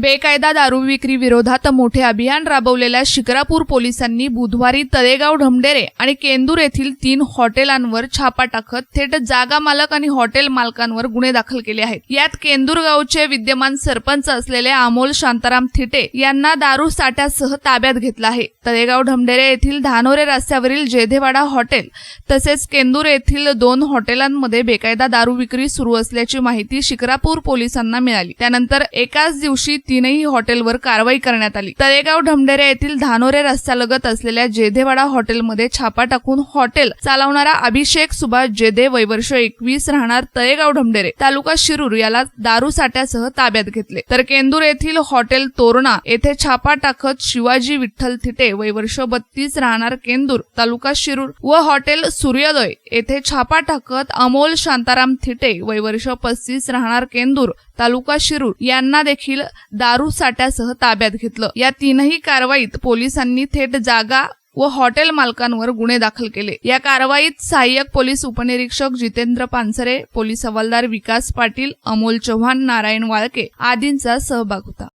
बेकायदा दारू विक्री विरोधात मोठे अभियान राबवलेल्या शिक्रापूर पोलिसांनी बुधवारी तळेगाव ढमडेरे आणि केंदूर येथील तीन हॉटेलांवर छापा टाकत थेट जागा मालक आणि हॉटेल मालकांवर गुन्हे दाखल केले आहेत. यात केंदूर गावचे विद्यमान सरपंच असलेले अमोल शांताराम थिटे यांना दारू साठ्यासह ताब्यात घेतलं आहे. तळेगाव ढमडेरे येथील धानोरे रस्त्यावरील जेधेवाडा हॉटेल तसेच केंदूर येथील दोन हॉटेलांमध्ये बेकायदा दारू विक्री सुरू असल्याची माहिती शिक्रापूर पोलिसांना मिळाली. त्यानंतर एकाच दिवशी तीनही हॉटेलवर कारवाई करण्यात आली. तळेगाव ढमडेरे येथील धानोरे रस्त्यालगत असलेल्या जेधेवाडा हॉटेलमध्ये छापा टाकून हॉटेल चालवणारा अभिषेक सुभाष जेधे वैवर्ष एकवीस राहणार तळेगाव ढमढेरे तालुका शिरूर याला दारू साठ्यासह ताब्यात घेतले. तर केंदूर येथील हॉटेल तोरणा येथे छापा टाकत शिवाजी विठ्ठल थिटे वयवर्ष बत्तीस राहणार केंदूर तालुका शिरूर व हॉटेल सूर्योदय येथे छापा टाकत अमोल शांताराम थिटे वैवर्ष पस्तीस राहणार केंदूर तालुका शिरूर यांना देखील दारू साठ्यासह ताब्यात घेतलं. या तीनही कारवाईत पोलिसांनी थेट जागा व हॉटेल मालकांवर गुन्हे दाखल केले. या कारवाईत सहाय्यक पोलीस उपनिरीक्षक जितेंद्र पानसरे पोलीस हवालदार विकास पाटील अमोल चव्हाण नारायण वाळके आदींचा सहभाग होता.